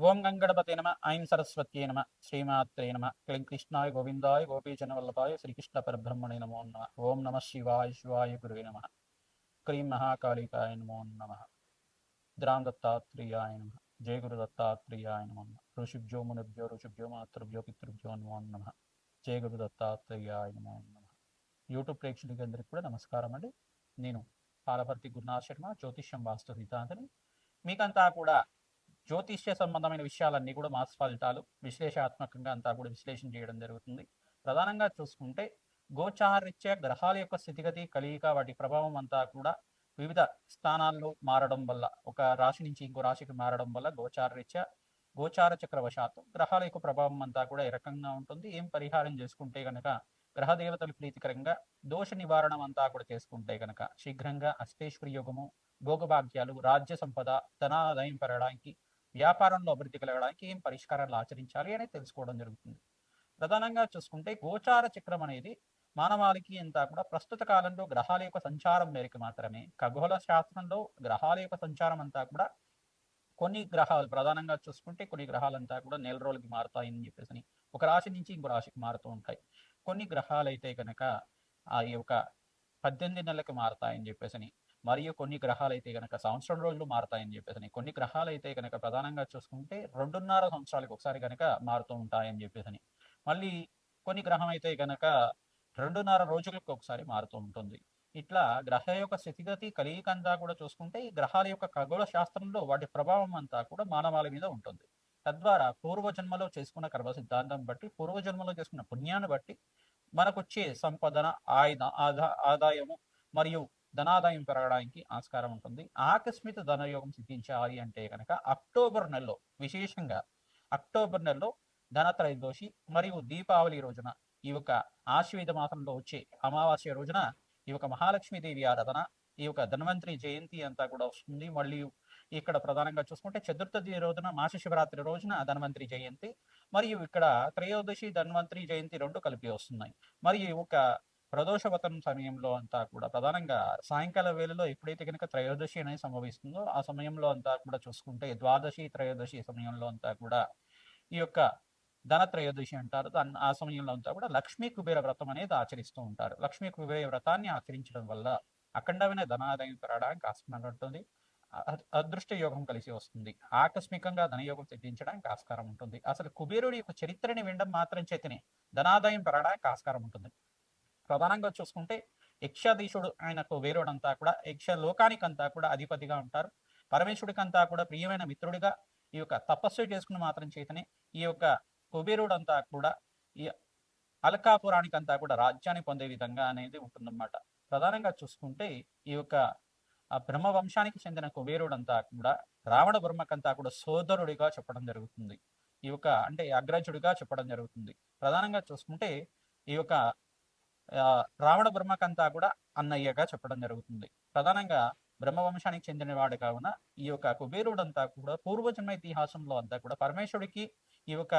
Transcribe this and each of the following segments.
ఓం గంగణపతే నమ ఐం సరస్వత్యే నమ శ్రీమాత్రే నమ. క్లీం కృష్ణాయ గోవిందాయ గోపీజన వల్లభాయ శ్రీకృష్ణ పరబ్రహ్మణే నమో నమ. ఓం నమ శివాయ శివాయ గురువే నమ. క్రీం మహాకాళికాయ నమో నమ. ద్రాం దత్తాత్రేయాయ నమ. జయ గురు దత్తాత్రేయాయ నమో నమ. ఋషిభ్యో మునిభ్యో ఋషిభ్యో మాతృభ్యో పితృభ్యో నమో నమ. జయ గురు దత్తాత్రేయాయ నమో నమ. యూట్యూబ్ ప్రేక్షకులందరికీ కూడా నమస్కారం అండి. నేను పాలభర్తి గురునాథ్ శర్మ జ్యోతిష్యం వాస్తు సిద్ధాంతని మీకంతా కూడా జ్యోతిష్య సంబంధమైన విషయాలన్నీ కూడా మాస్ ఫలితాలు విశ్లేషాత్మకంగా అంతా కూడా విశ్లేషణ చేయడం జరుగుతుంది. ప్రధానంగా చూసుకుంటే గోచారరీత్యా గ్రహాల యొక్క స్థితిగతి కలియిక వాటి ప్రభావం అంతా కూడా వివిధ స్థానాల్లో మారడం వల్ల ఒక రాశి నుంచి ఇంకో రాశికి మారడం వల్ల గోచారరీత్యా గోచార చక్రవశాత్తు గ్రహాల యొక్క ప్రభావం అంతా కూడా ఏ రకంగా ఉంటుంది ఏం పరిహారం చేసుకుంటే గనక గ్రహ దేవతలు ప్రీతికరంగా దోష నివారణ అంతా కూడా చేసుకుంటే గనక శీఘ్రంగా అష్టేశ్వరి యోగము భోగభాగ్యాలు రాజ్య సంపద ధనాదాయం పెరగడానికి వ్యాపారంలో అభివృద్ధి కలగడానికి ఏం పరిష్కారాలు ఆచరించాలి అనేది తెలుసుకోవడం జరుగుతుంది. ప్రధానంగా చూసుకుంటే గోచార చక్రం అనేది మానవాళికి అంతా కూడా ప్రస్తుత కాలంలో గ్రహాల యొక్క సంచారం మేరకు మాత్రమే ఖగోళ శాస్త్రంలో గ్రహాల యొక్క సంచారం అంతా కూడా కొన్ని గ్రహాలు ప్రధానంగా చూసుకుంటే కొన్ని గ్రహాలంతా కూడా నెల రోజులకి మారుతాయని చెప్పేసి ఒక రాశి నుంచి ఇంకో రాశికి మారుతూ ఉంటాయి. కొన్ని గ్రహాలు అయితే కనుక ఆ యొక్క పద్దెనిమిది నెలలకు మారుతాయని చెప్పేసి మరియు కొన్ని గ్రహాలు అయితే కనుక సంవత్సరం రోజులు మారుతాయని చెప్పేసి కొన్ని గ్రహాలు అయితే కనుక ప్రధానంగా చూసుకుంటే రెండున్నర సంవత్సరాలకు ఒకసారి కనుక మారుతూ ఉంటాయని చెప్పేసి మళ్ళీ కొన్ని గ్రహం అయితే కనుక రెండున్నర రోజులకు ఒకసారి మారుతూ ఉంటుంది. ఇట్లా గ్రహ యొక్క స్థితిగతి కలియికంతా కూడా చూసుకుంటే ఈ గ్రహాల యొక్క ఖగోళ శాస్త్రంలో వాటి ప్రభావం అంతా కూడా మానవాళి మీద ఉంటుంది. తద్వారా పూర్వజన్మలో చేసుకున్న కర్మ సిద్ధాంతం బట్టి పూర్వజన్మలో చేసుకున్న పుణ్యాన్ని బట్టి మనకొచ్చే సంపదన ఆయుధ ఆదా ఆదాయము మరియు ధనాదాయం పెరగడానికి ఆస్కారం ఉంటుంది. ఆకస్మిక ధనయోగం సిద్ధించాలి అంటే కనుక అక్టోబర్ నెలలో విశేషంగా అక్టోబర్ నెలలో ధనత్రయోదశి మరియు దీపావళి రోజున ఈ యొక్క ఆశ్వేద మాసంలో వచ్చే అమావాస్య రోజున ఈ యొక్క మహాలక్ష్మీదేవి ఆరాధన ఈ యొక్క ధన్వంతరి జయంతి అంతా కూడా వస్తుంది. మళ్ళీ ఇక్కడ ప్రధానంగా చూసుకుంటే చతుర్థి రోజున మాస శివరాత్రి రోజున ధన్వంతరి జయంతి మరియు ఇక్కడ త్రయోదశి ధన్వంతరి జయంతి రెండు కలిపి వస్తున్నాయి. మరియు ఒక ప్రదోషవతం సమయంలో అంతా కూడా ప్రధానంగా సాయంకాల వేళలో ఎప్పుడైతే కనుక త్రయోదశి అనేది సంభవిస్తుందో ఆ సమయంలో అంతా కూడా చూసుకుంటే ద్వాదశి త్రయోదశి సమయంలో అంతా కూడా ఈ యొక్క ధన త్రయోదశి అంటారు. ఆ సమయంలో అంతా కూడా లక్ష్మీ కుబేర వ్రతం అనేది ఆచరిస్తూ ఉంటారు. లక్ష్మీ కుబేర వ్రతాన్ని ఆచరించడం వల్ల అఖండమైన ధనాదాయం పెరగడానికి ఆస్కారం ఉంటుంది. అదృష్ట యోగం కలిసి వస్తుంది. ఆకస్మికంగా ధనయోగం సిద్ధించడానికి ఆస్కారం ఉంటుంది. అసలు కుబేరుడి యొక్క చరిత్రని వినడం మాత్రం చేతనే ధనాదాయం పెరగడానికి ఆస్కారం ఉంటుంది. ప్రధానంగా చూసుకుంటే యక్షాధీశుడు ఆయనకు వేరుడంతా కూడా యక్ష లోకానికంతా కూడా అధిపతిగా ఉంటారు. పరమేశ్వరుడికంతా కూడా ప్రియమైన మిత్రుడిగా ఈ యొక్క తపస్సు చేసుకుని మాత్రం చేతనే ఈ యొక్క కుబేరుడంతా కూడా ఈ అల్కాపురానికంతా కూడా రాజ్యాన్ని పొందే విధంగా అనేది ఉంటుందన్నమాట. ప్రధానంగా చూసుకుంటే ఈ యొక్క ఆ బ్రహ్మ వంశానికి చెందిన కుబేరుడంతా కూడా రావణ బ్రహ్మకంతా కూడా సోదరుడిగా చెప్పడం జరుగుతుంది. ఈ యొక్క అంటే అగ్రజుడిగా చెప్పడం జరుగుతుంది. ప్రధానంగా చూసుకుంటే ఈ యొక్క రావణ బ్రహ్మకంతా కూడా అన్నయ్యగా చెప్పడం జరుగుతుంది. ప్రధానంగా బ్రహ్మవంశానికి చెందినవాడు కావున ఈ యొక్క కుబేరుడంతా కూడా పూర్వజన్మ ఇతిహాసంలో అంతా కూడా పరమేశ్వరుడికి ఈ యొక్క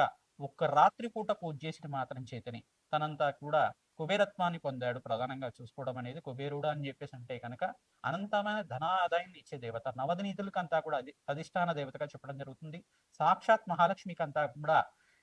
ఒక్క రాత్రి పూట పూజ చేసిన మాత్రం చేతని. తనంతా కూడా కుబేరత్వాన్ని పొందాడు. ప్రధానంగా చూసుకోవడం అనేది కుబేరుడు అని చెప్పేసి అంటే కనుక అనంతమైన ధనాదాయాన్ని ఇచ్చే దేవత. నవదనీతులకు అంతా కూడా అది అధిష్టాన దేవతగా చెప్పడం జరుగుతుంది. సాక్షాత్ మహాలక్ష్మికి అంతా కూడా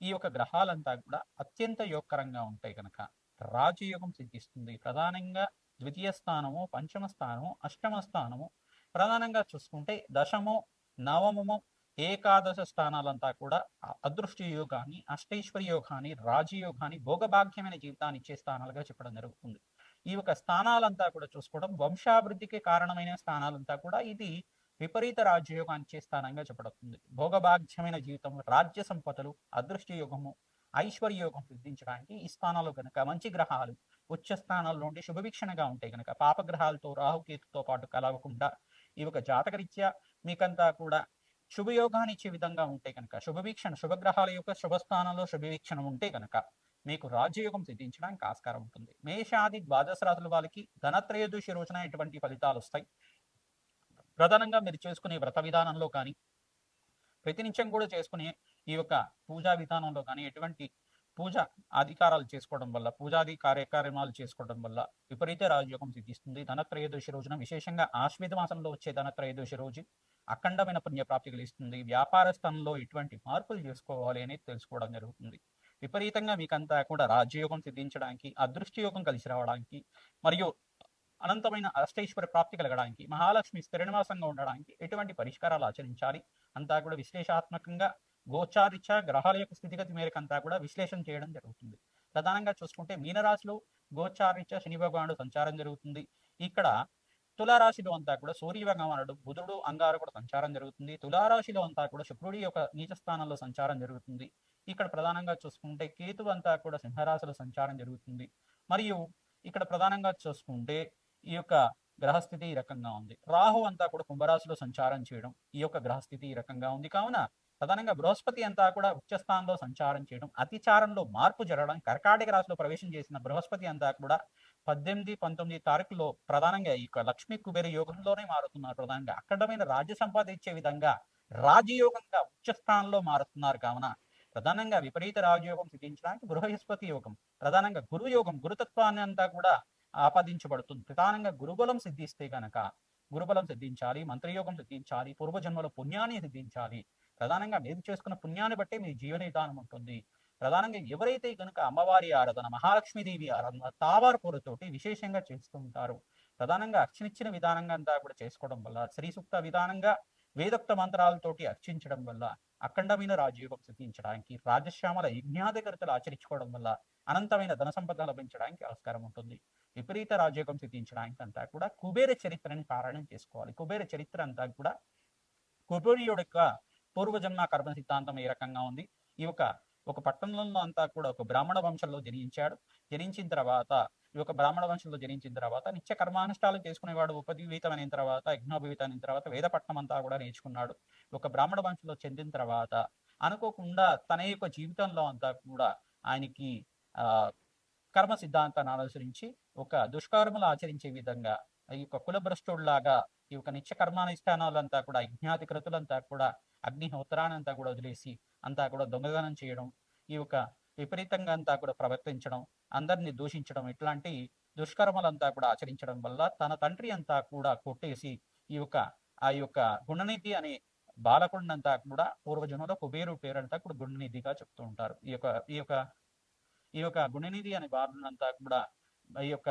ఈ యొక్క గ్రహాలంతా కూడా అత్యంత యోగకరంగా ఉంటాయి కనుక రాజయోగం సిద్ధిస్తుంది. ప్రధానంగా ద్వితీయ స్థానము పంచమ స్థానము అష్టమ స్థానము. ప్రధానంగా చూసుకుంటే దశము నవమము ఏకాదశ స్థానాలంతా కూడా అదృష్ట యోగాన్ని అష్టైశ్వర యోగాన్ని రాజయోగాన్ని భోగభాగ్యమైన జీవితాన్ని ఇచ్చే స్థానాలుగా చెప్పడం జరుగుతుంది. ఈ యొక్క స్థానాలంతా కూడా చూసుకోవడం వంశాభివృద్ధికి కారణమైన స్థానాలంతా కూడా ఇది విపరీత రాజ్యయోగాన్ని చేస్తానంగా స్థానంగా చెప్పబడుతుంది. భోగభాగ్యమైన జీవితం రాజ్య సంపదలు అదృష్ట యోగము ఐశ్వర్య యోగం సిద్ధించడానికి ఈ స్థానాలు కనుక మంచి గ్రహాలు ఉచ్చ స్థానాల్లో ఉండి శుభవీక్షణగా ఉంటాయి కనుక పాపగ్రహాలతో రాహుకేతుతో పాటు కలవకుండా ఈ ఒక జాతకరీత్యా మీకంతా కూడా శుభయోగాన్ని ఇచ్చే విధంగా ఉంటే కనుక శుభవీక్షణ శుభగ్రహాల యొక్క శుభస్థానంలో శుభవీక్షణ ఉంటే కనుక మీకు రాజ్యయోగం సిద్ధించడానికి ఆస్కారం ఉంటుంది. మేషాది ద్వాదశ రాశుల వాళ్ళకి ధనత్రయోదశి రోజున ఎటువంటి ఫలితాలు వస్తాయి? ప్రధానంగా మీరు చేసుకునే వ్రత విధానంలో కానీ ప్రతినిత్యం కూడా చేసుకునే ఈ యొక్క పూజా విధానంలో కానీ ఎటువంటి పూజ అధికారాలు చేసుకోవడం వల్ల పూజాది కార్యక్రమాలు చేసుకోవడం వల్ల విపరీత రాజయోగం సిద్ధిస్తుంది. ధనత్రయోదశి రోజున విశేషంగా ఆశ్వేత మాసంలో వచ్చే ధనత్రయోదశి రోజు అఖండమైన పుణ్యప్రాప్తి కలిగిస్తుంది. వ్యాపార స్థానంలో ఎటువంటి మార్పులు చేసుకోవాలి అనేది తెలుసుకోవడం జరుగుతుంది. విపరీతంగా మీకంతా కూడా రాజ్యయోగం సిద్ధించడానికి అదృష్టయోగం కలిసి రావడానికి మరియు అనంతమైన అష్టైశ్వర ప్రాప్తి కలగడానికి మహాలక్ష్మి స్థిరనివాసంగా ఉండడానికి ఎటువంటి పరిష్కారాలు ఆచరించాలి? అంతా కూడా విశ్లేషాత్మకంగా గోచారిచ గ్రహాల యొక్క స్థితిగతి మేరకు అంతా కూడా విశ్లేషణ చేయడం జరుగుతుంది. ప్రధానంగా చూసుకుంటే మీనరాశిలో గోచారిత శని భగవానుడు సంచారం జరుగుతుంది. ఇక్కడ తులారాశిలో అంతా కూడా సూర్య భగవానుడు బుధుడు అంగారకుడు సంచారం జరుగుతుంది. తులారాశిలో అంతా కూడా శుక్రుడి యొక్క నీచ స్థానంలో సంచారం జరుగుతుంది. ఇక్కడ ప్రధానంగా చూసుకుంటే కేతు అంతా కూడా సింహరాశిలో సంచారం జరుగుతుంది. మరియు ఇక్కడ ప్రధానంగా చూసుకుంటే ఈ యొక్క గ్రహస్థితి ఈ రకంగా ఉంది. రాహు అంతా కూడా కుంభరాశిలో సంచారం చేయడం ఈ యొక్క గ్రహస్థితి ఈ రకంగా ఉంది. కావున ప్రధానంగా బృహస్పతి అంతా కూడా ఉచ్చస్థానంలో సంచారం చేయడం అతిచారంలో మార్పు జరగడం కర్కాటక రాశిలో ప్రవేశం చేసిన బృహస్పతి అంతా కూడా పద్దెనిమిది పంతొమ్మిది తారీఖులో ప్రధానంగా ఈ యొక్క లక్ష్మీ కుబేర యోగంలోనే మారుతున్నారు ప్రధానంగా. అఖండమైన రాజ్య సంపాద ఇచ్చే విధంగా రాజయోగంగా ఉచ్చస్థానంలో మారుతున్నారు. కావున ప్రధానంగా విపరీత రాజయోగం సిద్ధించడానికి బృహస్పతి యోగం ప్రధానంగా గురు యోగం గురుతత్వాన్ని అంతా కూడా ఆపాదించబడుతుంది. ప్రధానంగా గురుబలం సిద్ధిస్తే గనక గురుబలం సిద్ధించాలి మంత్రయోగం సిద్ధించాలి పూర్వజన్మల పుణ్యాన్ని సిద్ధించాలి. ప్రధానంగా మీరు చేసుకున్న పుణ్యాన్ని బట్టే మీ జీవన విధానం ఉంటుంది. ప్రధానంగా ఎవరైతే గనుక అమ్మవారి ఆరాధన మహాలక్ష్మీదేవి ఆరాధన తావారు పూలతోటి విశేషంగా చేస్తూ ఉంటారు ప్రధానంగా అర్చనిచ్చిన విధానంగా అంతా కూడా చేసుకోవడం వల్ల శ్రీ సూక్త విధానంగా వేదోక్త మంత్రాలతోటి అర్చించడం వల్ల అఖండమైన రాజయోగం సిద్ధించడానికి రాజశ్యామల యజ్ఞాధికర్తలు ఆచరించుకోవడం వల్ల అనంతమైన ధన సంపద లభించడానికి ఆస్కారం ఉంటుంది. విపరీత రాజయోగం సిద్ధించడానికి అంతా కూడా కుబేర చరిత్రని పారాయణం చేసుకోవాలి. కుబేర చరిత్ర అంతా కూడా కుబేరుడు యొక్క పూర్వజన్మ కర్మ సిద్ధాంతం ఏ రకంగా ఉంది? ఈ యొక్క ఒక పట్టణంలో అంతా కూడా ఒక బ్రాహ్మణ వంశంలో జనించాడు. జనించిన తర్వాత ఈ యొక్క బ్రాహ్మణ వంశంలో జనించిన తర్వాత నిత్య కర్మానుష్ఠాలు చేసుకునేవాడు ఉపజీవితమైన తర్వాత యజ్ఞోపవీతమైన తర్వాత వేదపట్నం అంతా కూడా నేర్చుకున్నాడు. ఒక బ్రాహ్మణ వంశంలో చెందిన తర్వాత అనుకోకుండా తన యొక్క జీవితంలో అంతా కూడా ఆయనకి ఆ కర్మ సిద్ధాంతాన్ని అనుసరించి ఒక దుష్కర్మలు ఆచరించే విధంగా ఈ యొక్క కులభ్రష్టుడిలాగా ఈ యొక్క నిత్య కర్మానుష్ఠానాలంతా కూడా యజ్ఞాధికృతులంతా కూడా అగ్నిహోత్రానంతా కూడా వదిలేసి అంతా కూడా దొంగదనం చేయడం ఈ యొక్క విపరీతంగా అంతా కూడా ప్రవర్తించడం అందరిని దూషించడం ఇట్లాంటి దుష్కర్మలంతా కూడా ఆచరించడం వల్ల తన తండ్రి అంతా కూడా కొట్టేసి ఈ యొక్క ఆ యొక్క గుణనిధి అనే బాలకుడినంతా కూడా పూర్వజనంలో కుబేరు పేరంతా కూడా గుణనిధిగా చెప్తూ ఉంటారు. ఈ యొక్క ఈ యొక్క ఈ యొక్క గుణనిధి అనే బాలునంతా కూడా ఈ యొక్క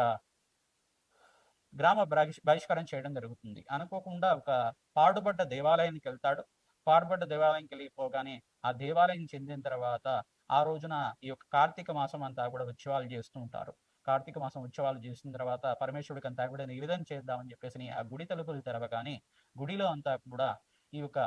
గ్రామ బహిష్- బహిష్కరణ చేయడం జరుగుతుంది. అనుకోకుండా ఒక పాడుబడ్డ దేవాలయానికి వెళ్తాడు. పాడుబడ్డ దేవాలయానికి వెళ్ళిపోగానే ఆ దేవాలయం చెందిన తర్వాత ఆ రోజున ఈ యొక్క కార్తీక మాసం అంతా కూడా ఉత్సవాలు చేస్తూ ఉంటారు. కార్తీక మాసం ఉత్సవాలు చేసిన తర్వాత పరమేశ్వరుడికి అంతా కూడా నివేదన చేద్దామని చెప్పేసి ఆ గుడి తలుపులు తెరవగానే గుడిలో అంతా కూడా ఈ యొక్క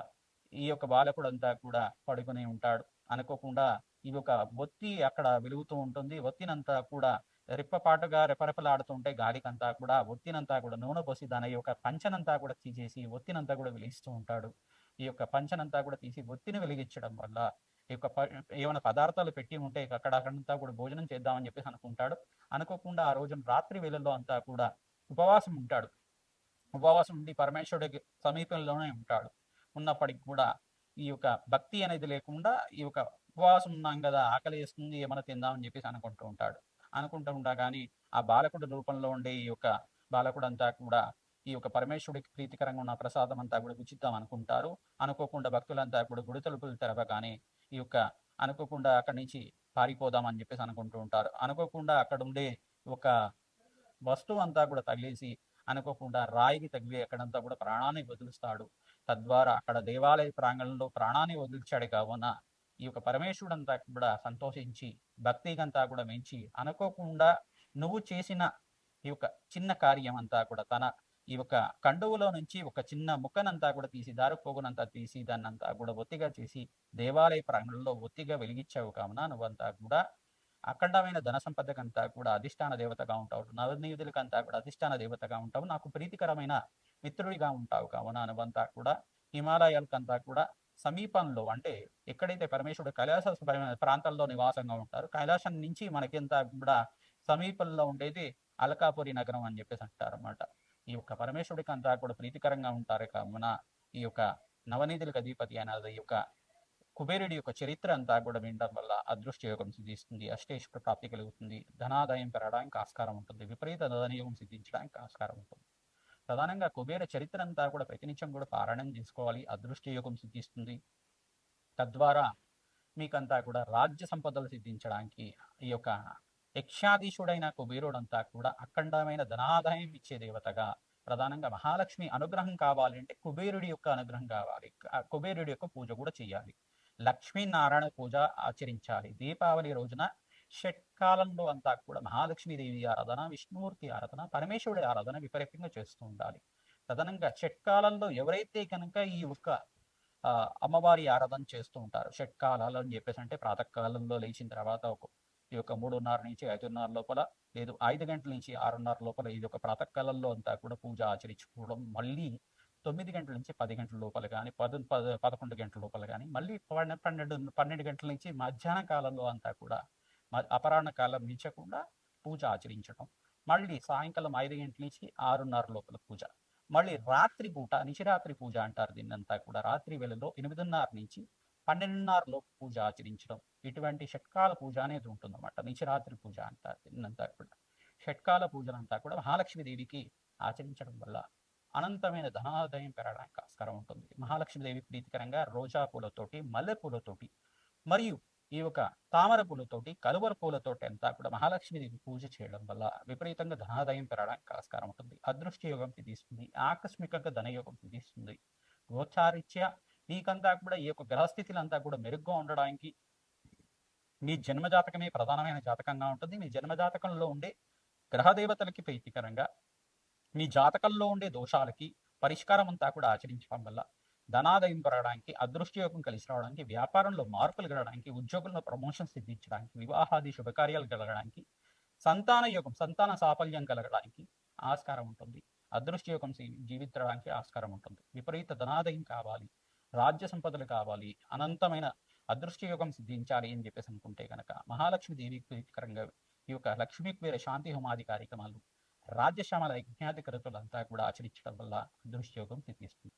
ఈ యొక్క బాలకుడు అంతా కూడా పడుకుని ఉంటాడు. అనుకోకుండా ఇది ఒక బొత్తి అక్కడ వెలుగుతూ ఉంటుంది. ఒత్తినంతా కూడా రెప్పపాటుగా రెపరెపలాడుతుంటే గాలికంతా కూడా ఒత్తినంతా కూడా నూనె పోసి దాని యొక్క పంచనంతా కూడా తీసేసి ఒత్తినంతా కూడా వెలిగిస్తూ ఉంటాడు. ఈ యొక్క పంచనంతా కూడా తీసి ఒత్తిని వెలిగించడం వల్ల ఈ యొక్క ప- ఏమైనా పదార్థాలు పెట్టి ఉంటే అక్కడ అక్కడంతా కూడా భోజనం చేద్దామని చెప్పేసి అనుకుంటాడు. అనుకోకుండా ఆ రోజున రాత్రి వేళల్లో అంతా కూడా ఉపవాసం ఉంటాడు. ఉపవాసం ఉండి పరమేశ్వరుడికి సమీపంలోనే ఉంటాడు. ఉన్నప్పటికి కూడా ఈ యొక్క భక్తి అనేది లేకుండా ఈ యొక్క ఉపవాసం ఉన్నాం కదా ఆకలి వేస్తుంది ఏమైనా తిందామని చెప్పేసి అనుకుంటూ ఉంటాడు. అనుకుంటూ ఉంటా కానీ ఆ బాలకుడి రూపంలో ఉండే ఈ యొక్క బాలకుడు అంతా కూడా ఈ యొక్క పరమేశ్వరుడికి ప్రీతికరంగా ఉన్న ప్రసాదం అంతా కూడా ఉచితం అనుకుంటారు. అనుకోకుండా భక్తులంతా కూడా గుడి తలుపులు తెరవగానే ఈ యొక్క అనుకోకుండా అక్కడి నుంచి పారిపోదామని చెప్పేసి అనుకుంటూ ఉంటారు. అనుకోకుండా అక్కడ ఉండే ఒక వస్తువు అంతా కూడా తగిలేసి అనుకోకుండా రాయికి తగిలి అక్కడంతా కూడా ప్రాణాన్ని వదులుస్తాడు. తద్వారా అక్కడ దేవాలయ ప్రాంగణంలో ప్రాణాన్ని వదిలిచాడు కావున ఈ యొక్క పరమేశ్వరుడంతా కూడా సంతోషించి భక్తికంతా కూడా మెంచి అనుకోకుండా నువ్వు చేసిన ఈ యొక్క చిన్న కార్యం అంతా కూడా తన ఈ యొక్క కండువులో నుంచి ఒక చిన్న ముక్కనంతా కూడా తీసి దారుపోగునంతా తీసి దాన్నంతా కూడా ఒత్తిగా చేసి దేవాలయ ప్రాంగణంలో ఒత్తిగా వెలిగించావు కావున నువ్వంతా కూడా అఖండమైన ధన సంపదకంతా కూడా అధిష్టాన దేవతగా ఉంటావు. నవనీయుదులకంతా కూడా అధిష్టాన దేవతగా ఉంటావు. నాకు ప్రీతికరమైన మిత్రుడిగా ఉంటావు కావున నువ్వంతా కూడా హిమాలయాలకంతా కూడా సమీపంలో అంటే ఎక్కడైతే పరమేశ్వరుడు కైలాస ప్రాంతాల్లో నివాసంగా ఉంటారు కైలాసం నుంచి మనకింత కూడా సమీపంలో ఉండేది అలకాపురి నగరం అని చెప్పేసి అంటారు అనమాట ఈ యొక్క పరమేశ్వరుడికి అంతా కూడా ప్రీతికరంగా ఉంటారు కావున ఈ యొక్క నవనీతులకు అధిపతి అనేది ఈ యొక్క కుబేరుడి యొక్క చరిత్ర అంతా కూడా వినడం వల్ల అదృష్ట యోగం సిద్ధిస్తుంది అష్టేశ్వర ప్రాప్తి కలుగుతుంది ధనాదాయం పెరగడానికి ఆస్కారం ఉంటుంది విపరీత ధనయోగం సిద్ధించడానికి ఆస్కారం ఉంటుంది. ప్రధానంగా కుబేర చరిత్ర అంతా కూడా ప్రతినిత్యం కూడా పారాయణం చేసుకోవాలి. అదృష్ట యోగం సిద్ధిస్తుంది. తద్వారా మీకంతా కూడా రాజ్య సంపదలు సిద్ధించడానికి ఈ యొక్క యక్షాధీశుడైన కుబేరుడంతా కూడా అఖండమైన ధనాదాయం ఇచ్చే దేవతగా ప్రధానంగా మహాలక్ష్మి అనుగ్రహం కావాలంటే కుబేరుడి యొక్క అనుగ్రహం కావాలి. కుబేరుడి యొక్క పూజ కూడా చేయాలి. లక్ష్మీనారాయణ పూజ ఆచరించాలి. దీపావళి రోజున షట్కాలంలో అంతా కూడా మహాలక్ష్మీదేవి ఆరాధన విష్ణుమూర్తి ఆరాధన పరమేశ్వరుడి ఆరాధన విపరీతంగా చేస్తూ ఉండాలి. తదనంగా షట్కాలంలో ఎవరైతే కనుక ఈ ఒక్క అమ్మవారి ఆరాధన చేస్తూ ఉంటారు షట్కాలాలు అని చెప్పేసి అంటే ప్రాతకాలంలో లేచిన తర్వాత ఒక ఈ యొక్క మూడున్నర నుంచి ఐదున్నర లోపల లేదు ఐదు గంటల నుంచి ఆరున్నర లోపల ఇది ఒక ప్రాతకాలంలో అంతా కూడా పూజ ఆచరించుకోవడం మళ్ళీ తొమ్మిది గంటల నుంచి పది గంటల లోపల కానీ పద పదకొండు గంటల లోపల కానీ మళ్ళీ పన్నెండు పన్నెండు గంటల నుంచి మధ్యాహ్న కాలంలో అంతా కూడా అపరాహ్న కాలం మించకుండా పూజ ఆచరించడం మళ్ళీ సాయంకాలం ఐదు గంటల నుంచి ఆరున్నర లోపల పూజ మళ్ళీ రాత్రి పూట నిశిరాత్రి పూజ అంటారు దీన్నంతా కూడా. రాత్రి వేళలో ఎనిమిదిన్నర నుంచి పన్నెండున్నర లోపు పూజ ఆచరించడం ఇటువంటి షట్కాల పూజ అనేది ఉంటుందన్నమాట. నిశిరాత్రి పూజ అంటారు దీన్నంతా కూడా. షట్కాల పూజలంతా కూడా మహాలక్ష్మీదేవికి ఆచరించడం వల్ల అనంతమైన ధనాదాయం పెరగడానికి ఆస్కారం ఉంటుంది. మహాలక్ష్మీదేవి ప్రీతికరంగా రోజా పూలతోటి మల్లె పూలతోటి మరియు ఈ యొక్క తామర పూలతోటి కలువర పూలతోటి అంతా కూడా మహాలక్ష్మీదేవి పూజ చేయడం వల్ల విపరీతంగా ధనాదాయం పెరగడానికి ఆస్కారం ఉంటుంది. అదృష్ట యోగం తీస్తుంది ఆకస్మికంగా ధనయోగం తీస్తుంది గోచారిత్య మీకంతా కూడా ఈ యొక్క గ్రహస్థితులంతా కూడా మెరుగ్గా ఉండడానికి మీ జన్మజాతకమే ప్రధానమైన జాతకంగా ఉంటుంది. మీ జన్మజాతకంలో ఉండే గ్రహదేవతలకి ప్రీతికరంగా మీ జాతకంలో ఉండే దోషాలకి పరిష్కారం అంతా కూడా ఆచరించడం వల్ల ధనాదాయం పెరగడానికి అదృష్టయోగం కలిసి రావడానికి వ్యాపారంలో మార్పులు కలగడానికి ఉద్యోగుల్లో ప్రమోషన్ సిద్ధించడానికి వివాహాది శుభకార్యాలు కలగడానికి సంతాన యోగం సంతాన సాఫల్యం కలగడానికి ఆస్కారం ఉంటుంది. అదృష్టయోగం జీవించడానికి ఆస్కారం ఉంటుంది. విపరీత ధనాదయం కావాలి. రాజ్య సంపదలు కావాలి. అనంతమైన అదృష్టయోగం సిద్ధించాలి అని చెప్పేసి అనుకుంటే కనుక మహాలక్ష్మి దేవి ప్రీతికరంగా ఈ యొక్క లక్ష్మీ కుబేర శాంతి హోమాది కార్యక్రమాలు రాజ్యశ్యామల యజ్ఞాధికృతులంతా కూడా ఆచరించడం వల్ల అదృష్టయోగం సిద్ధిస్తుంది.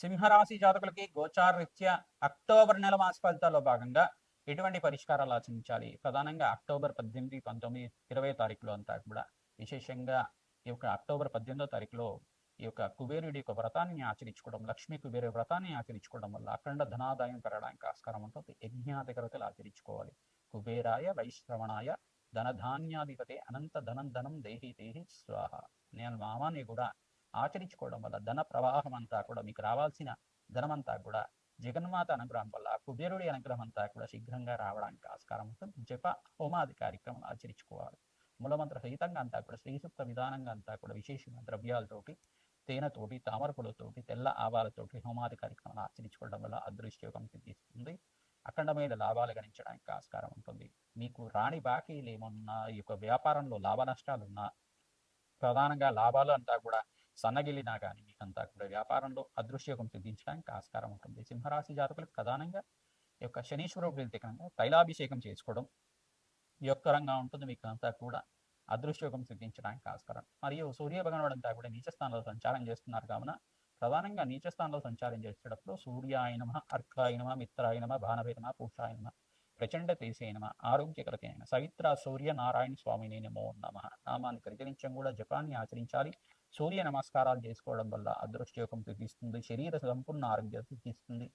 సింహరాశి జాతకులకి గోచారరీత్యా అక్టోబర్ నెల మాస ఫలితాల్లో భాగంగా ఎటువంటి పరిష్కారాలు ఆచరించాలి? ప్రధానంగా అక్టోబర్ పద్దెనిమిది పంతొమ్మిది ఇరవై తారీఖులో అంతా కూడా. విశేషంగా ఈ యొక్క అక్టోబర్ పద్దెనిమిదో తారీఖులో ఈ యొక్క కుబేరుడి యొక్క వ్రతాన్ని ఆచరించుకోవడం లక్ష్మీ కుబేరు వ్రతాన్ని ఆచరించుకోవడం వల్ల అఖండ ధనాదాయం పెరగడానికి ఆస్కారం ఉంటుంది. యజ్ఞాధికరతలు ఆచరించుకోవాలి. కుబేరాయ వైశ్రవణాయ ధనధాన్యాధిపతి అనంత ధనం ధనం దేహి దేహి స్వాహ. నేను మామాని కూడా ఆచరించుకోవడం వల్ల ధన ప్రవాహం అంతా కూడా మీకు రావాల్సిన ధనమంతా కూడా జగన్మాత అనుగ్రహం వల్ల కుబేరుడి అనుగ్రహం అంతా కూడా శీఘ్రంగా రావడానికి ఆస్కారం ఉంటుంది. జప హోమాది కార్యక్రమం ఆచరించుకోవాలి. మూలమంత్ర సహితంగా అంతా కూడా శ్రీసూక్త విధానంగా అంతా కూడా విశేషమైన ద్రవ్యాలతోటి తేనెతోటి తామరపులతోటి తెల్ల ఆవాలతోటి హోమాది కార్యక్రమాలు ఆచరించుకోవడం వల్ల అదృష్టయోగం తీసుకుంది అఖండమైన లాభాలు గణించడానికి ఆస్కారం ఉంటుంది. మీకు రాణి బాకీలు ఏమన్నా ఈ యొక్క వ్యాపారంలో లాభ నష్టాలు ఉన్నా ప్రధానంగా లాభాలు అంతా కూడా సన్నగిలినా కానీ మీకంతా కూడా వ్యాపారంలో అదృశ్యకం సిద్ధించడానికి ఆస్కారం ఉంటుంది. సింహరాశి జాతకులకు ప్రధానంగా ఈ యొక్క శనీశ్వరుడు ప్రీతికరంగా తైలాభిషేకం చేసుకోవడం యొక్కరంగా ఉంటుంది. మీకు అంతా కూడా అదృశ్యోగం సిద్ధించడానికి ఆస్కారం. మరియు సూర్య భగవానుడు అంతా కూడా నీచ స్థానంలో సంచారం చేస్తున్నారు. కావున ప్రధానంగా నీచ స్థానంలో సంచారం చేసేటప్పుడు సూర్యాయనమ అర్కాయనమ మిత్రాయనమ భానవేనమ పూషాయనమ ప్రచండ తేసేనమ ఆరోగ్యకరతైన సవిత్ర సూర్య నారాయణ స్వామిని నమో నమ నామాన్ని ప్రతినిత్యం కూడా జపాన్ని ఆచరించాలి. సూర్య నమస్కారాలు చేసుకోవడం వల్ల అదృష్టయోగం సిద్ధిస్తుంది శరీర సంపూర్ణ ఆరోగ్యం సిద్ధిస్తుంది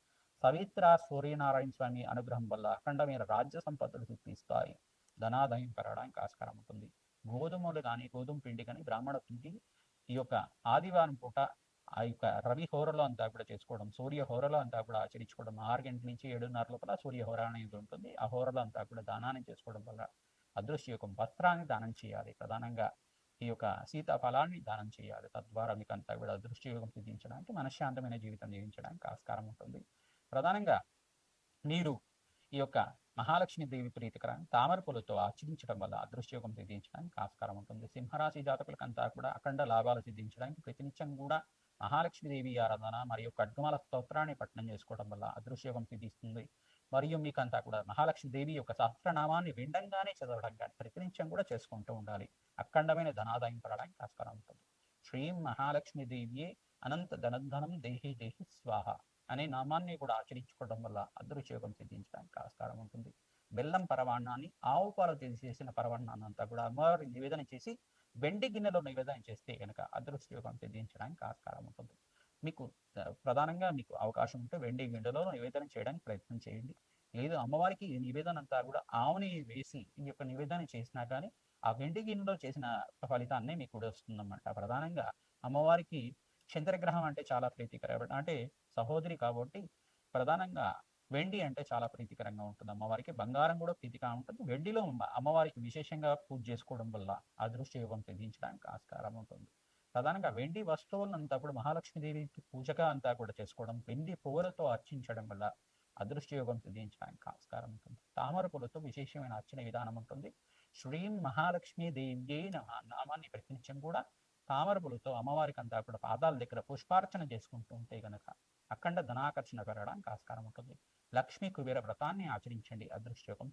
సవిత్ర సూర్యనారాయణ స్వామి అనుగ్రహం వల్ల అఖండమైన రాజ్య సంపదలు సిద్ధిస్తాయి. ధనాదాయం పెరగడానికి ఆస్కారం ఉంటుంది. గోధుమలు కానీ గోధుమ పిండి కానీ బ్రాహ్మణ పిండి ఈ యొక్క ఆదివారం పూట ఆ యొక్క రవి హోరలో అంతా కూడా చేసుకోవడం సూర్య హోరలో అంతా కూడా ఆచరించుకోవడం ఆరు గంటల నుంచి ఏడున్నర లోపల సూర్య హోర అనేది ఉంటుంది. ఆ హోరలో అంతా కూడా దానాన్ని చేసుకోవడం వల్ల అదృశ్య యొక్క వస్త్రాన్ని దానం చేయాలి. ప్రధానంగా ఈ యొక్క సీతాఫలాన్ని దానం చేయాలి. తద్వారా మీకు అంతా కూడా అదృష్ట యోగం సిద్ధించడానికి మనశ్శాంతమైన జీవితం జీవించడానికి ఆస్కారం ఉంటుంది. ప్రధానంగా మీరు ఈ యొక్క మహాలక్ష్మి దేవి ప్రీతికరాన్ని తామర పూలతో ఆచరించడం వల్ల అదృష్టయోగం సిద్ధించడానికి ఆస్కారం ఉంటుంది. సింహరాశి జాతకులకంతా కూడా అఖండ లాభాలు సిద్ధించడానికి ప్రతినిత్యం కూడా మహాలక్ష్మి దేవి ఆరాధన మరియు ఖడ్గమాల స్తోత్రాన్ని పఠనం చేసుకోవడం వల్ల అదృశ్యయోగం సిద్ధిస్తుంది. మరియు మీకంతా కూడా మహాలక్ష్మి దేవి యొక్క సహస్రనామాన్ని విండంగానే చదవడం కానీ ప్రతినిత్యం కూడా చేసుకుంటూ ఉండాలి. అఖండమైన ధనాదాయం పడడానికి ఆస్కారం ఉంటుంది. శ్రీం మహాలక్ష్మీదేవియే అనంత ధనధనం దేహి దేహి స్వాహ అనే నామాన్ని కూడా ఆచరించుకోవడం వల్ల అదృశ్యోగం సిద్ధించడానికి ఆస్కారం ఉంటుంది. బెల్లం పరవాణాన్ని ఆవు పాలు చేసిన పరవాణాన్ని అంతా కూడా అమ్మవారి నివేదన చేసి వెండి గిన్నెలో నివేదన చేస్తే కనుక అదృష్టయోగం సిద్ధించడానికి ఆస్కారం ఉంటుంది. మీకు ప్రధానంగా మీకు అవకాశం ఉంటే వెండి గిన్నెలో నివేదన చేయడానికి ప్రయత్నం చేయండి. లేదు అమ్మవారికి ఈ నివేదన అంతా కూడా ఆవుని వేసి ఈ యొక్క నివేదన చేసినా కానీ ఆ వెండి గిన్నెలో చేసిన ఫలితాన్ని మీకు కూడా వస్తుందన్నమాట ప్రధానంగా అమ్మవారికి చంద్రగ్రహం అంటే చాలా ప్రీతికర అంటే సహోదరి కాబట్టి ప్రధానంగా వెండి అంటే చాలా ప్రీతికరంగా ఉంటుంది. అమ్మవారికి బంగారం కూడా ప్రీతిగా ఉంటుంది. వెండిలో అమ్మవారికి విశేషంగా పూజ చేసుకోవడం వల్ల అదృష్ట యోగం సిద్ధించడానికి ఆస్కారం ఉంటుంది. ప్రధానంగా వెండి వస్తువులను అంతా కూడా మహాలక్ష్మీదేవికి పూజగా అంతా కూడా చేసుకోవడం వెండి పువ్వులతో అర్చించడం వల్ల అదృష్ట యోగం సిద్ధించడానికి ఆస్కారం ఉంటుంది. తామర పూలతో విశేషమైన అర్చన విధానం ఉంటుంది. శ్రీం మహాలక్ష్మీ దేవ్యే నమ నామాన్ని ప్రకటించడం కూడా తామరపులతో అమ్మవారికి అంతా కూడా పాదాల దగ్గర పుష్పార్చన చేసుకుంటూ ఉంటే గనక అఖండ ధనాకర్షణ పెరగడానికి ఆస్కారం ఉంటుంది. లక్ష్మీ కుబేర వ్రతాన్ని ఆచరించండి. అదృష్టయోగం